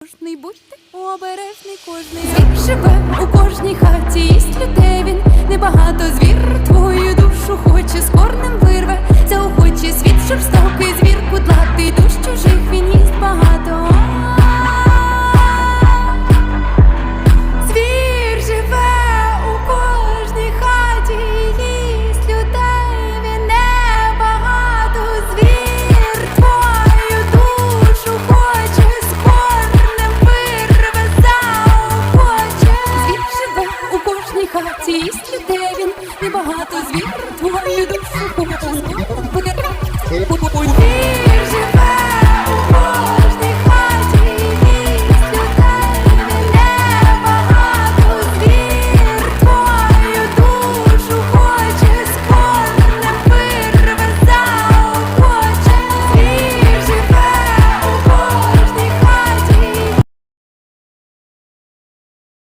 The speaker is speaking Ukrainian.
Кожний будьте обережний, кожний звір живе у кожній. шість людей він і багато звір твою душу. Буде